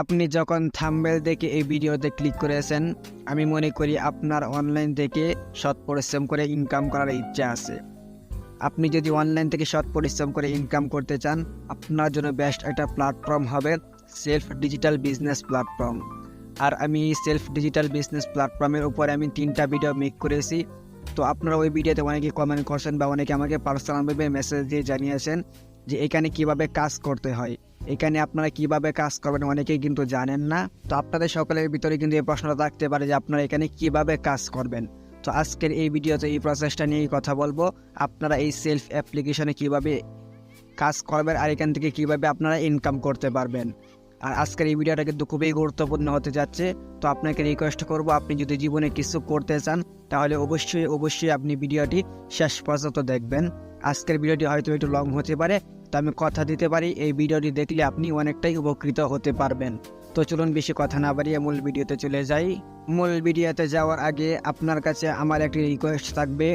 আপনি যখন থাম্বেল দেখে এই ভিডিওতে ক্লিক করেছেন, আমি মনে করি আপনার অনলাইন থেকে সৎ পরিশ্রম করে ইনকাম করার ইচ্ছা আছে। আপনি যদি অনলাইন থেকে সৎ পরিশ্রম করে ইনকাম করতে চান, আপনার জন্য বেস্ট একটা প্ল্যাটফর্ম হবে সেলফ ডিজিটাল বিজনেস প্ল্যাটফর্ম আর আমি সেলফ ডিজিটাল বিজনেস প্ল্যাটফর্মের উপরে আমি তিনটা ভিডিও মেক করেছি। তো আপনারা ওই ভিডিওতে অনেকে কমেন্ট করছেন বা অনেকে আমাকে পার্সোনালভাবে মেসেজ দিয়ে জানিয়েছেন যে এখানে কীভাবে কাজ করতে হয়। এখানে আপনারা কীভাবে কাজ করবেন অনেকেই কিন্তু জানেন না। তো আপনাদের সকলের ভিতরে কিন্তু এই প্রশ্নটা থাকতে পারে যে আপনারা এখানে কীভাবে কাজ করবেন। তো আজকের এই ভিডিওতে এই প্রসেসটা নিয়েই কথা বলব। আপনারা এই সেলফ অ্যাপ্লিকেশনে কীভাবে কাজ করবেন আর এখান থেকে কীভাবে আপনারা ইনকাম করতে পারবেন। আর আজকের এই ভিডিওটা কিন্তু খুবই গুরুত্বপূর্ণ হতে যাচ্ছে। তো আপনাকে রিকোয়েস্ট করব, আপনি যদি জীবনে কিছু করতে চান, তাহলে অবশ্যই অবশ্যই আপনি ভিডিওটি শেষ পর্যন্ত দেখবেন। আজকের ভিডিওটি হয়তো একটু লং হতে পারে তো আমি কথা দিতে পারি, এই ভিডিওটি দেখলে আপনি অনেকটাই উপকৃত হতে পারবেন। তো চলুন বেশি কথা না বাড়িয়ে মূল ভিডিওতে চলে যাই। মূল ভিডিওতে যাওয়ার আগে আপনার কাছে আমার একটি রিকোয়েস্ট থাকবে।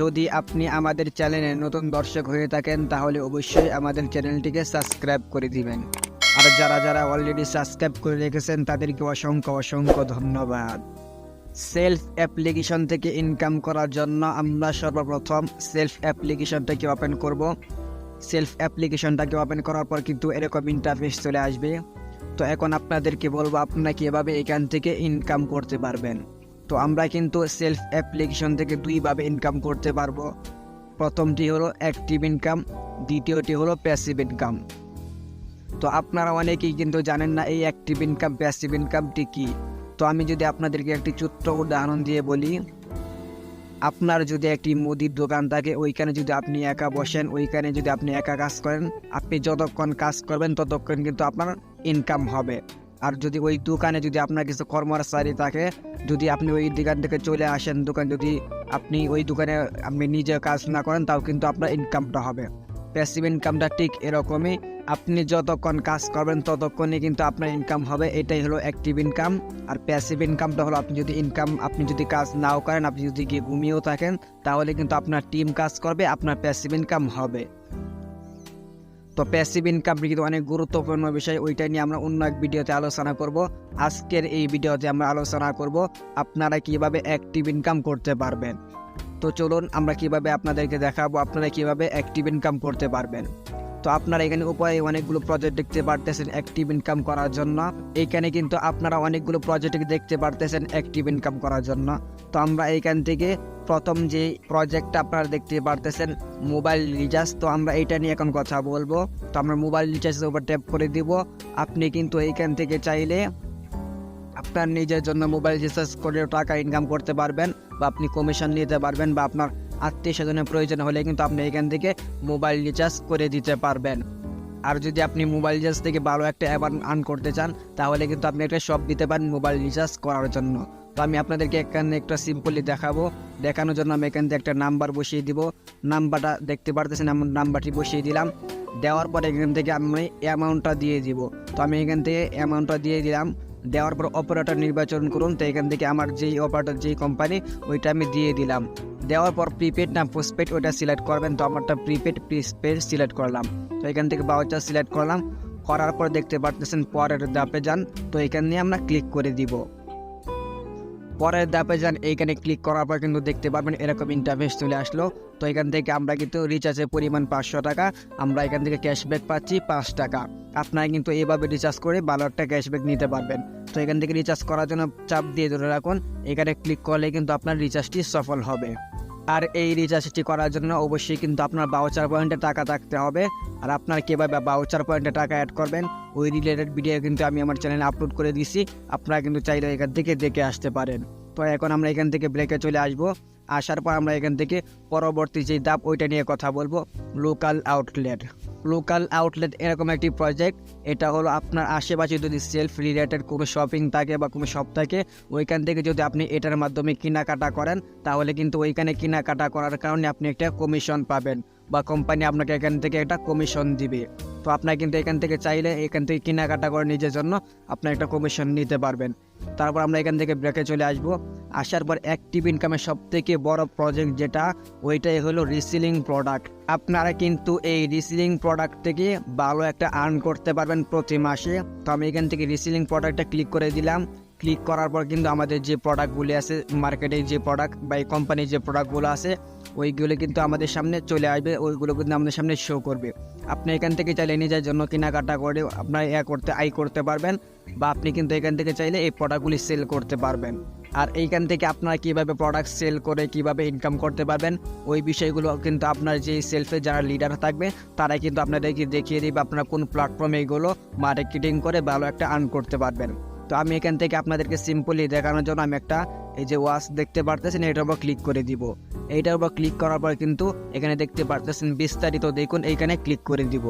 যদি আপনি আমাদের চ্যানেলে নতুন দর্শক হয়ে থাকেন, তাহলে অবশ্যই আমাদের চ্যানেলটিকে সাবস্ক্রাইব করে দিবেন। আর যারা যারা অলরেডি সাবস্ক্রাইব করে রেখেছেন, তাদেরকে অসংখ্য অসংখ্য ধন্যবাদ। সেলফ অ্যাপ্লিকেশন থেকে ইনকাম করার জন্য আমরা সর্বপ্রথম সেলফ অ্যাপ্লিকেশনটাকে ওপেন করব। সেলফ অ্যাপ্লিকেশনটাকে ওপেন করার পর কিন্তু এরকম ইন্টারফেস চলে আসবে। তো এখন আপনাদেরকে বলব, আপনারা কীভাবে এখান থেকে ইনকাম করতে পারবেন? তো আমরা কিন্তু সেলফ অ্যাপ্লিকেশন থেকে দুইভাবে ইনকাম করতে পারব। প্রথমটি হলো অ্যাক্টিভ ইনকাম দ্বিতীয়টি হলো প্যাসিভ ইনকাম তো আপনারা অনেকেই কিন্তু জানেন না এই অ্যাক্টিভ ইনকাম প্যাসিভ ইনকামটি কী? তো আমি যদি আপনাদেরকে একটি ছোট্ট উদাহরণ দিয়ে বলি আপনার যদি একটি মুদির দোকান থাকে, ওইখানে যদি আপনি একা বসেন, ওইখানে যদি আপনি একা কাজ করেন, আপনি যতক্ষণ কাজ করবেন, ততক্ষণ কিন্তু আপনার ইনকাম হবে। আর যদি ওই দোকানে যদি আপনার কিছু কর্মচারী থাকে, যদি আপনি ওই দোকান থেকে চলে আসেন, দোকান যদি আপনি ওই দোকানে আপনি নিজে কাজ না করেন, তাও কিন্তু আপনার ইনকামটা হবে। প্যাসিভ ইনকামটা ঠিক এরকমই। আপনি যতক্ষণ কাজ করবেন, ততক্ষণই কিন্তু আপনার ইনকাম হবে। এটাই হলো অ্যাক্টিভ ইনকাম আর প্যাসিভ ইনকামটা হলো আপনি যদি ইনকাম আপনি যদি কাজ নাও করেন, আপনি যদি গিয়ে ঘুমিয়েও থাকেন, তাহলে কিন্তু আপনার টিম কাজ করবে, আপনার প্যাসিভ ইনকাম হবে। তো প্যাসিভ ইনকাম কিন্তু অনেক গুরুত্বপূর্ণ বিষয় ওইটা নিয়ে আমরা অন্য এক ভিডিওতে আলোচনা করব। আজকের এই ভিডিওতে আমরা আলোচনা করব আপনারা কীভাবে অ্যাক্টিভ ইনকাম করতে পারবেন। তো চলুন আমরা কীভাবে আপনাদেরকে দেখাবো আপনারা কীভাবে অ্যাক্টিভ ইনকাম করতে পারবেন। তো আপনারা এখানে উপায়ে অনেকগুলো প্রজেক্ট দেখতে পারতেছেন অ্যাক্টিভ ইনকাম করার জন্য। এইখানে কিন্তু আপনারা অনেকগুলো প্রজেক্ট দেখতে পারতেছেন অ্যাক্টিভ ইনকাম করার জন্য। তো আমরা এইখান থেকে প্রথম যে প্রজেক্টটা আপনারা দেখতে পারতেছেন মোবাইল রিচার্জ তো আমরা এইটা নিয়ে এখন কথা বলব। তো আমরা মোবাইল রিচার্জের উপর ট্যাপ করে দিব। আপনি কিন্তু এইখান থেকে চাইলে আপনার নিজের জন্য মোবাইল রিচার্জ করে টাকা ইনকাম করতে পারবেন বা আপনি কমিশন নিতে পারবেন বা আপনার আত্মীয় স্বজনের প্রয়োজন হলে কিন্তু আপনি এখান থেকে মোবাইল রিচার্জ করে দিতে পারবেন। আর যদি আপনি মোবাইল রিচার্জ থেকে ভালো একটা অ্যামাউন্ট আর্ন করতে চান, তাহলে কিন্তু আপনি একটা শপ দিতে পারেন মোবাইল রিচার্জ করার জন্য। তো আমি আপনাদেরকে এখানে একটা সিম্পলি দেখাবো। দেখানোর জন্য আমি এখান থেকে একটা নাম্বার বসিয়ে দিব। নাম্বারটা দেখতে পারতেছেন এমন নাম্বারটি বসিয়ে দিলাম। দেওয়ার পর এখান থেকে আমি অ্যামাউন্টটা দিয়ে দিব। তো আমি এখান থেকে অ্যামাউন্টটা দিয়ে দিলাম। দেওয়ার পর অপারেটর নির্বাচন করুন। তো এখান থেকে আমার যেই অপারেটর যেই কোম্পানি ওইটা আমি দিয়ে দিলাম। দেওয়ার পর প্রিপেড না পোস্টপেড ওটা সিলেক্ট করবেন। তো আমারটা প্রিপেড প্রিপেড সিলেক্ট করলাম। তো এখান থেকে বাউচার সিলেক্ট করলাম। করার পর দেখতে পারতেছেন পরের ধাপে যান। তো এখান নিয়ে আমরা ক্লিক করে দিব। পরের ধাপে যান, এইখানে ক্লিক করার পর কিন্তু দেখতে পারবেন এরকম ইন্টারফেস চলে আসলো। তো এখান থেকে আমরা কিন্তু রিচার্জের পরিমাণ পাঁচশো টাকা। আমরা এখান থেকে ক্যাশব্যাক পাচ্ছি পাঁচ টাকা। আপনারা কিন্তু এইভাবে রিচার্জ করে ভালো একটা ক্যাশব্যাক নিতে পারবেন। তো এখান থেকে রিচার্জ করার জন্য চাপ দিয়ে ধরে রাখুন। এখানে ক্লিক করলে কিন্তু আপনার রিচার্জটি সফল হবে। আর এই রিচার্জটি করার জন্য অবশ্যই কিন্তু আপনার বাউচার পয়েন্টে টাকা থাকতে হবে। আর আপনার কীভাবে বাউচার পয়েন্টে টাকা অ্যাড করবেন, ওই রিলেটেড ভিডিও কিন্তু আমি আমার চ্যানেলে আপলোড করে দিয়েছি। আপনারা কিন্তু চাইলে এখান থেকে দেখে আসতে পারেন। তো এখন আমরা এখান থেকে ব্রেকে চলে আসব। আসার পর আমরা এখান থেকে পরবর্তী যে ধাপ, ওইটা নিয়ে কথা বলব। লোকাল আউটলেট লোকাল আউটলেট এরকম একটি প্রজেক্ট এটা হলো আপনার আশেপাশে যদি সেলফ রিলেটেড কোনো শপিং থাকে বা কোনো শপ থাকে, ওইখান থেকে যদি আপনি এটার মাধ্যমে কেনাকাটা করেন, তাহলে কিন্তু ওইখানে কেনাকাটা করার কারণে আপনি একটা কমিশন পাবেন। বা কোম্পানি আপনাকে এখান থেকে একটা কমিশন দিবে। তো আপনার কিন্তু এখান থেকে চাইলে এখান থেকে কেনাকাটা করে নিজের জন্য আপনার একটা কমিশন নিতে পারবেন। তারপর আমরা এখান থেকে ব্রেকে চলে আসব। আসার পর অ্যাক্টিভ ইনকামের সব থেকে বড় প্রজেক্ট যেটা, ওইটাই হলো রিসিলিং প্রোডাক্ট আপনারা কিন্তু এই রিসিলিং প্রোডাক্ট থেকে ভালো একটা আর্ন করতে পারবেন প্রতি মাসে। তো আমি এখান থেকে রিসিলিং প্রোডাক্টটা ক্লিক করে দিলাম। ক্লিক করার পর কিন্তু আমাদের যে প্রোডাক্টগুলি আছে মার্কেটে যে প্রোডাক্ট বা এই কোম্পানির যে প্রোডাক্টগুলো আছে, ওইগুলো কিন্তু আমাদের সামনে চলে আসবে, ওইগুলো কিন্তু আমাদের সামনে শো করবে। আপনি এখান থেকে চাইলে নিজের জন্য কেনাকাটা করে আপনার ইয়া করতে আই করতে পারবেন বা আপনি কিন্তু এখান থেকে চাইলে এই প্রোডাক্টগুলি সেল করতে পারবেন। আর এইখান থেকে আপনারা কীভাবে প্রোডাক্ট সেল করে কীভাবে ইনকাম করতে পারবেন, ওই বিষয়গুলো কিন্তু আপনার যে সেলফে যারা লিডার থাকবে, তারাই কিন্তু আপনাদেরকে দেখিয়ে দিবে আপনারা কোন প্ল্যাটফর্মে এইগুলো মার্কেটিং করে ভালো একটা আর্ন করতে পারবেন। তো আমি এখান থেকে আপনাদেরকে সিম্পলি দেখানোর জন্য আমি একটা এই যে ওয়াচ দেখতে পারতেছেন, এটার উপর ক্লিক করে দিব। এইটার উপর ক্লিক করার পর কিন্তু এখানে দেখতে পারতেছেন বিস্তারিত দেখুন, এইখানে ক্লিক করে দিব।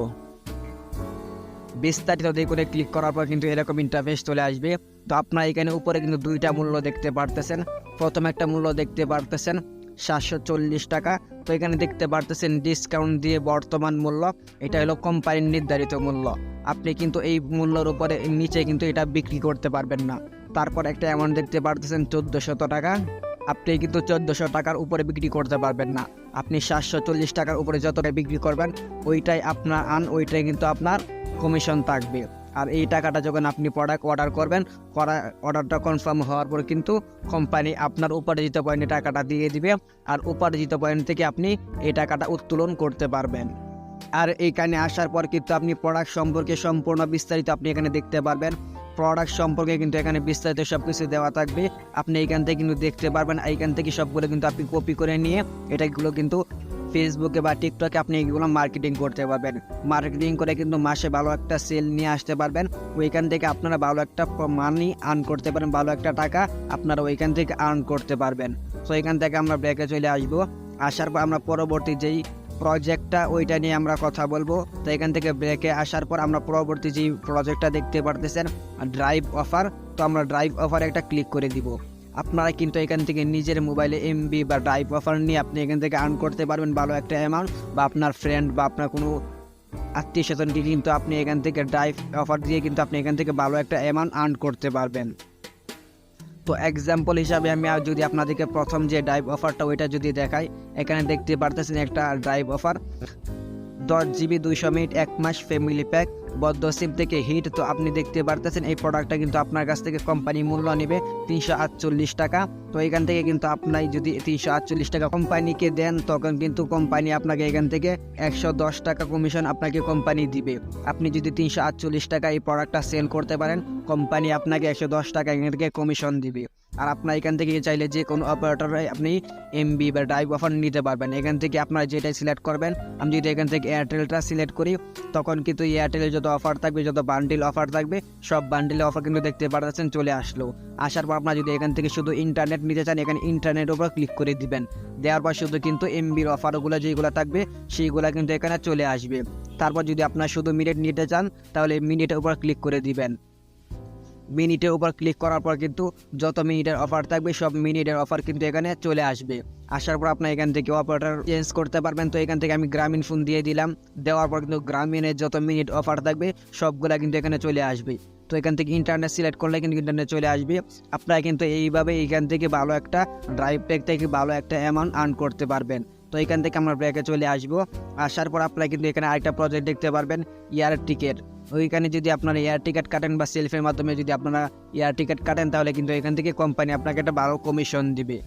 বিস্তারিত দেখুনে ক্লিক করার পর কিন্তু এরকম ইন্টারফেস চলে আসবে। তো আপনার এখানে উপরে কিন্তু দুইটা মূল্য দেখতে পারতেছেন। প্রথম একটা মূল্য দেখতে পারতেছেন। সাতশো চল্লিশ টাকা। তো এখানে দেখতে পারতেছেন ডিসকাউন্ট দিয়ে বর্তমান মূল্য। এটা হলো কোম্পানির নির্ধারিত মূল্য। আপনি কিন্তু এই মূল্যর উপরে নিচে কিন্তু এটা বিক্রি করতে পারবেন না। তারপর একটা অ্যামাউন্ট দেখতে পারতেছেন চোদ্দোশত টাকা। আপনি কিন্তু চোদ্দোশো টাকার উপরে বিক্রি করতে পারবেন না। আপনি সাতশো চল্লিশ টাকার উপরে যতটা বিক্রি করবেন, ওইটাই আপনার আন, ওইটাই কিন্তু আপনার কমিশন থাকবে। আর এই টাকাটা যখন আপনি প্রোডাক্ট অর্ডার করবেন, করা অর্ডারটা কনফার্ম হওয়ার পর কিন্তু কোম্পানি আপনার উপার্জিত পয়েন্টে টাকাটা দিয়ে দিবে আর উপার্জিত পয়েন্ট থেকে আপনি এই টাকাটা উত্তোলন করতে পারবেন। আর এইখানে আসার পর কিন্তু আপনি প্রোডাক্ট সম্পর্কে সম্পূর্ণ বিস্তারিত আপনি এখানে দেখতে পারবেন। প্রোডাক্ট সম্পর্কে কিন্তু এখানে বিস্তারিত সব কিছু দেওয়া থাকবে। আপনি এইখান থেকে কিন্তু দেখতে পারবেন। এইখান থেকে সবগুলো কিন্তু আপনি কপি করে নিয়ে এটাগুলো কিন্তু ফেসবুকে বা টিকটকে আপনি এগুলো মার্কেটিং করতে পারবেন। মার্কেটিং করে কিন্তু মাসে ভালো একটা সেল নিয়ে আসতে পারবেন। ওইখান থেকে আপনারা ভালো একটা মানি আর্ন করতে পারেন, ভালো একটা টাকা আপনারা ওইখান থেকে আর্ন করতে পারবেন। তো এখান থেকে আমরা ব্রেকে চলে আসব। আসার পর আমরা পরবর্তী যেই প্রজেক্টটা ওইটা নিয়ে আমরা কথা বলব। তো এখান থেকে ব্রেকে আসার পর আমরা পরবর্তী যেই প্রজেক্টটা দেখতে পারতেছেন ড্রাইভ অফার তো আমরা ড্রাইভ অফারে একটা ক্লিক করে দিব। আপনারা কিন্তু এখান থেকে নিজের মোবাইলে এমবি বা ড্রাইভ অফার নিয়ে আপনি এখান থেকে আর্ন করতে পারবেন ভালো একটা অ্যামাউন্ট বা আপনার ফ্রেন্ড বা আপনার কোনো আত্মীয় স্বজনকে কিন্তু আপনি এখান থেকে ড্রাইভ অফার দিয়ে কিন্তু আপনি এখান থেকে ভালো একটা অ্যামাউন্ট আর্ন করতে পারবেন। তো এক্সাম্পল হিসাবে আমি যদি আপনাদেরকে প্রথম যে ড্রাইভ অফারটা ওইটা যদি দেখাই, এখানে দেখতে পারতেছেন একটা ড্রাইভ অফার দশ জিবি, দুইশো মিনিট, এক মাস ফ্যামিলি প্যাক বদ্ধ সিম থেকে হিট তো আপনি দেখতে পারতেছেন, এই প্রোডাক্টটা কিন্তু আপনার কাছ থেকে কোম্পানি মূল্য নেবে তিনশো আটচল্লিশ টাকা। তো এখান থেকে কিন্তু আপনার যদি তিনশো আটচল্লিশ টাকা কোম্পানিকে দেন, তখন কিন্তু কোম্পানি আপনাকে এখান থেকে একশো দশ টাকা কমিশন আপনাকে কোম্পানি দিবে। আপনি যদি তিনশো আটচল্লিশ টাকা এই প্রোডাক্টটা সেল করতে পারেন কোম্পানি আপনাকে একশো দশ টাকা এখান থেকে কমিশন দিবে। আর আপনার এখান থেকে চাইলে যে কোনো অপারেটরে আপনি এমবি বা ড্রাইভ অফার নিতে পারবেন। এখান থেকে আপনারা যেটাই সিলেক্ট করবেন, আমি যদি এখান থেকে এয়ারটেলটা সিলেক্ট করি, তখন কিন্তু এয়ারটেলের যত অফার থাকবে, যত বান্ডিল অফার থাকবে, সব বান্ডিলের অফার কিন্তু দেখতে পারতেছেন, চলে আসলো। আসার পর আপনার যদি এখান থেকে শুধু ইন্টারনেট নিতে চান, এখানে ইন্টারনেটের উপর ক্লিক করে দিবেন। দেওয়ার পর শুধু কিন্তু এমবির অফারগুলো যেগুলো থাকবে, সেইগুলো কিন্তু এখানে চলে আসবে। তারপর যদি আপনার শুধু মিনিট নিতে চান, তাহলে মিনিটের উপর ক্লিক করে দিবেন। মিনিটের উপর ক্লিক করার পর কিন্তু যত মিনিটের অফার থাকবে, সব মিনিটের অফার কিন্তু এখানে চলে আসবে। আসার পর আপনার এখান থেকে অপারেটর চেঞ্জ করতে পারবেন। তো এখান থেকে আমি গ্রামীণ ফোন দিয়ে দিলাম। দেওয়ার পর কিন্তু গ্রামীণের যত মিনিট অফার থাকবে, সবগুলা কিন্তু এখানে চলে আসবে। তো এখান থেকে ইন্টারনেট সিলেক্ট করলে কিন্তু ইন্টারনেট চলে আসবে। আপনারা কিন্তু এইভাবে এখান থেকে ভালো একটা ড্রাইভ প্যাক থেকে ভালো একটা অ্যামাউন্ট আর্ন করতে পারবেন। তো এখান থেকে আমরা ব্রেকে চলে আসব। আসার পর আপনারা কিন্তু এখানে আরেকটা প্রজেক্ট দেখতে পারবেন ইয়ার টিকেট ওইখানে যদি আপনারা এয়ার টিকিট কাটেন বা সেলফের মাধ্যমে যদি আপনারা এয়ার টিকিট কাটেন, তাহলে কিন্তু এখান থেকে কোম্পানি আপনাকে একটা ভালো কমিশন দিবে।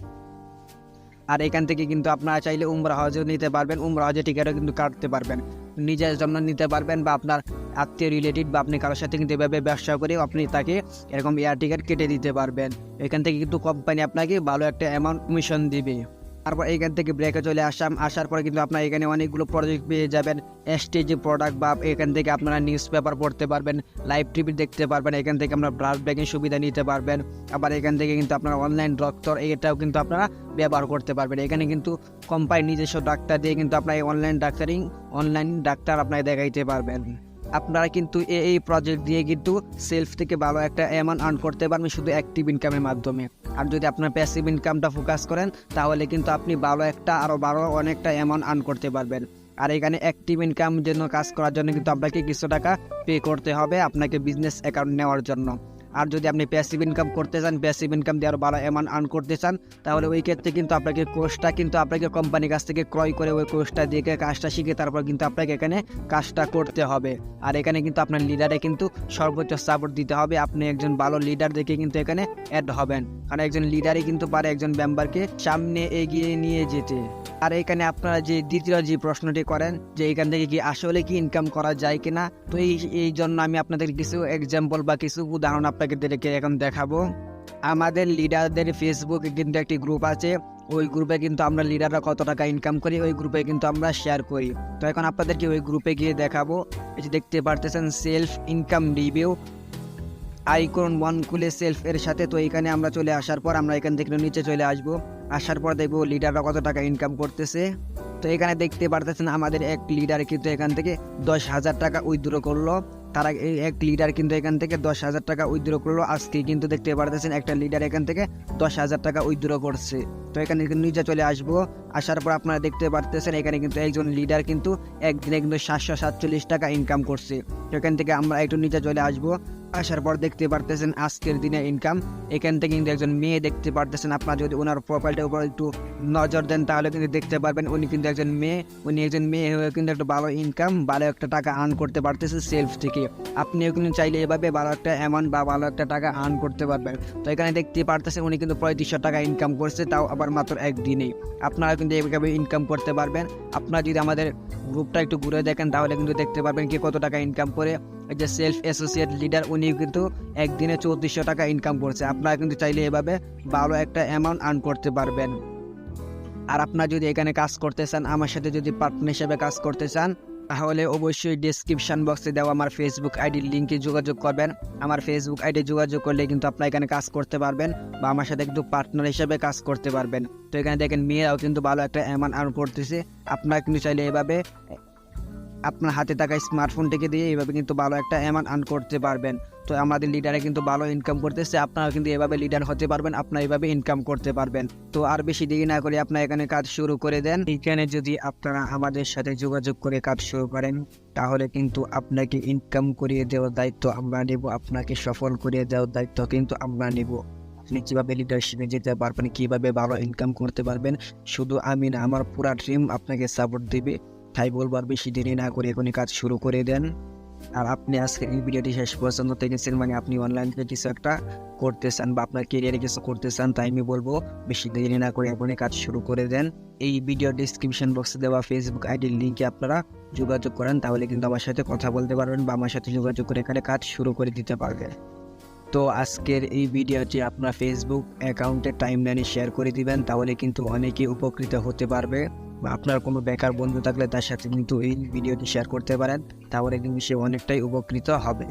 আর এখান থেকে কিন্তু আপনারা চাইলে উমরা হজও নিতে পারবেন উমরা হজের টিকিটও কিন্তু কাটতে পারবেন। নিজের জন্য নিতে পারবেন বা আপনার আত্মীয় রিলেটিভ বা আপনি কারোর সাথে কিন্তু এভাবে ব্যবসা করে আপনি তাকে এরকম এয়ার টিকিট কেটে দিতে পারবেন। এখান থেকে কিন্তু কোম্পানি আপনাকে ভালো একটা অ্যামাউন্ট কমিশন দিবে। তারপর এখান থেকে ব্রেকে চলে আসাম আসার পরে কিন্তু আপনার এখানে অনেকগুলো প্রজেক্ট পেয়ে যাবেন। এসটিজি প্রোডাক্ট বা এখান থেকে আপনারা নিউজ পেপার পড়তে পারবেন লাইভ টিভি দেখতে পারবেন, এখান থেকে আপনারা ব্লাড ব্যাগের সুবিধা নিতে পারবেন। আবার এখান থেকে কিন্তু আপনারা অনলাইন ডক্টর এটাও কিন্তু আপনারা ব্যবহার করতে পারবেন। এখানে কিন্তু কোম্পানি নিজস্ব ডাক্তার দিয়ে কিন্তু আপনার অনলাইন ডাক্তারিং অনলাইন ডাক্তার আপনাকে দেখাইতে পারবেন। আপনারা কিন্তু এই প্রজেক্ট দিয়ে কিন্তু সেলফ থেকে ভালো একটা অ্যামাউন্ট আর্ন করতে পারবেন শুধু অ্যাক্টিভ ইনকামের মাধ্যমে। আর যদি আপনার প্যাসিভ ইনকামটা ফোকাস করেন, তাহলে কিন্তু আপনি ভালো একটা আরও ভালো অনেকটা অ্যামাউন্ট আর্ন করতে পারবেন। আর এখানে অ্যাক্টিভ ইনকাম জন্য কাজ করার জন্য কিন্তু আপনাকে কিছু টাকা পে করতে হবে আপনাকে বিজনেস অ্যাকাউন্ট নেওয়ার জন্য। আর যদি আপনি প্যাসিভ ইনকাম করতে চান প্যাসিভ ইনকাম দিয়ে আরও ভালো অ্যামাউন্ট আর্ন করতে চান, তাহলে ওই ক্ষেত্রে কিন্তু আপনাকে কোর্সটা কিন্তু আপনাকে কোম্পানির কাছ থেকে ক্রয় করে ওই কোর্সটা দেখে কাজটা শিখে তারপর কিন্তু আপনাকে এখানে কাজটা করতে হবে। আর এখানে কিন্তু আপনার লিডারে কিন্তু সর্বোচ্চ সাপোর্ট দিতে হবে। আপনি একজন ভালো লিডার দেখে কিন্তু এখানে অ্যাড হবেন। কারণ একজন লিডারই কিন্তু পারে একজন মেম্বারকে সামনে এগিয়ে নিয়ে যেতে। আর এখানে আপনারা যে দ্বিতীয় যে প্রশ্নটি করেন যে এখান থেকে কি আসলে কি ইনকাম করা যায় কিনা, তো এই এই জন্য আমি আপনাদের কিছু এক্সাম্পল বা কিছু উদাহরণ আপনাকে দেখে এখন দেখাবো। আমাদের লিডারদের ফেসবুকে কিন্তু একটি গ্রুপ আছে। ওই গ্রুপে কিন্তু আমরা লিডাররা কত টাকা ইনকাম করি, ওই গ্রুপে কিন্তু আমরা শেয়ার করি। তো এখন আপনাদেরকে ওই গ্রুপে গিয়ে দেখাবো। যে দেখতে পারতেছেন self income review icon one খুলে সেলফ এর সাথে, তো এখানে আমরা চলে আসার পর আমরা এখান থেকে নিচে চলে আসব। আসার পর দেখব লিডাররা কত টাকা ইনকাম করতেছে। তো এখানে দেখতে পারতেছেন, আমাদের এক লিডার কিন্তু এখান থেকে দশ হাজার টাকা উইথড্র করল। তারা এই এক লিডার কিন্তু এখান থেকে দশ হাজার টাকা উইথড্র করল। আজকে কিন্তু দেখতে পারতেছেন একটা লিডার এখান থেকে দশ হাজার টাকা উইথড্র করছে। তো এখানে নিচে চলে আসব। আসার পর আপনারা দেখতে পারতেছেন এখানে কিন্তু একজন লিডার কিন্তু একদিনে কিন্তু সাতশো সাতচল্লিশ টাকা ইনকাম করছে। তো এখান থেকে আমরা একটু নিচে চলে আসব। আসার পর দেখতে পারতেছেন আজকের দিনে ইনকাম এখান থেকে কিন্তু একজন মেয়ে দেখতে পারতেছেন। আপনার যদি ওনার প্রোফাইলটার উপর একটু নজর দেন, তাহলে কিন্তু দেখতে পারবেন উনি কিন্তু একজন মেয়ে। উনি একজন মেয়ে হয়ে কিন্তু একটা ভালো ইনকাম ভালো একটা টাকা আর্ন করতে পারতেছে সেলফ থেকে। আপনিও কিন্তু চাইলে এভাবে ভালো একটা অ্যামাউন্ট বা ভালো একটা টাকা আর্ন করতে পারবেন। তো এখানে দেখতে পারতেছেন উনি কিন্তু পঁয়ত্রিশশো টাকা ইনকাম করছে, তাও আবার মাত্র একদিনেই। আপনারা কিন্তু এইভাবে ইনকাম করতে পারবেন। আপনারা যদি আমাদের গ্রুপটা একটু ঘুরে দেখেন, তাহলে কিন্তু দেখতে পারবেন কি কত টাকা ইনকাম করে। যে সেলফ অ্যাসোসিয়েট লিডার উনি কিন্তু একদিনে চৌত্রিশশো টাকা ইনকাম করছে। আপনারা কিন্তু চাইলে এভাবে ভালো একটা অ্যামাউন্ট আর্ন করতে পারবেন। আর আপনারা যদি এখানে কাজ করতে চান, আমার সাথে যদি পার্টনার হিসেবে কাজ করতে চান, তাহলে অবশ্যই ডিসক্রিপশন বক্সে দেওয়া আমার ফেসবুক আইডির লিঙ্কে যোগাযোগ করবেন। আমার ফেসবুক আইডি যোগাযোগ করলে কিন্তু আপনারা এখানে কাজ করতে পারবেন বা আমার সাথে একটু পার্টনার হিসেবে কাজ করতে পারবেন। তো এখানে দেখেন মেয়েরাও কিন্তু ভালো একটা অ্যামাউন্ট আর্ন করতেছে। আপনারা কিন্তু চাইলে এভাবে আপনার হাতে থাকা স্মার্টফোনটিকে দিয়ে এইভাবে কিন্তু ভালো একটা অ্যামাউন্ট আর্ন করতে পারবেন। তো আমাদের লিডারে কিন্তু ভালো ইনকাম করতেছে আপনারা কিন্তু এভাবে লিডার হতে পারবেন, আপনারা এভাবে ইনকাম করতে পারবেন। তো আর বেশি দেরি না করে আপনারা এখানে কাজ শুরু করে দেন। এখানে যদি আপনারা আমাদের সাথে যোগাযোগ করে কাজ শুরু করেন, তাহলে কিন্তু আপনাকে ইনকাম করিয়ে দেওয়ার দায়িত্ব আমরা নেব, আপনাকে সফল করিয়ে দেওয়ার দায়িত্ব কিন্তু আমরা নেব। আপনি কীভাবে লিডারশিপে যেতে পারবেন, কীভাবে ভালো ইনকাম করতে পারবেন, শুধু আমি না, আমার পুরা ড্রিম আপনাকে সাপোর্ট দেবে। তাই বলব আর বেশি দেরি না করে এখনই কাজ শুরু করে দেন। আর আপনি আজকে এই ভিডিওটি শেষ পর্যন্ত দেখেছেন মানে আপনি অনলাইন থেকে কিছু একটা করতে চান বা আপনার কেরিয়ারে কিছু করতে চান তাই আমি বলব বেশি দেরি না করে এখনই কাজ শুরু করে দেন। এই ভিডিও ডিসক্রিপশন বক্সে দেওয়া ফেসবুক আইডির লিঙ্কে আপনারা যোগাযোগ করেন, তাহলে কিন্তু আমার সাথে কথা বলতে পারবেন বা আমার সাথে যোগাযোগ করে এখানে কাজ শুরু করে দিতে পারবেন। তো আজকের এই ভিডিওটি আপনার ফেসবুক অ্যাকাউন্টে টাইম লাইনে শেয়ার করে দিবেন, তাহলে কিন্তু অনেকেই উপকৃত হতে পারবে। বা আপনার কোনো বেকার বন্ধু থাকলে তার সাথে কিন্তু এই ভিডিওটি শেয়ার করতে পারেন, তাহলে কিন্তু সে অনেকটাই উপকৃত হবে।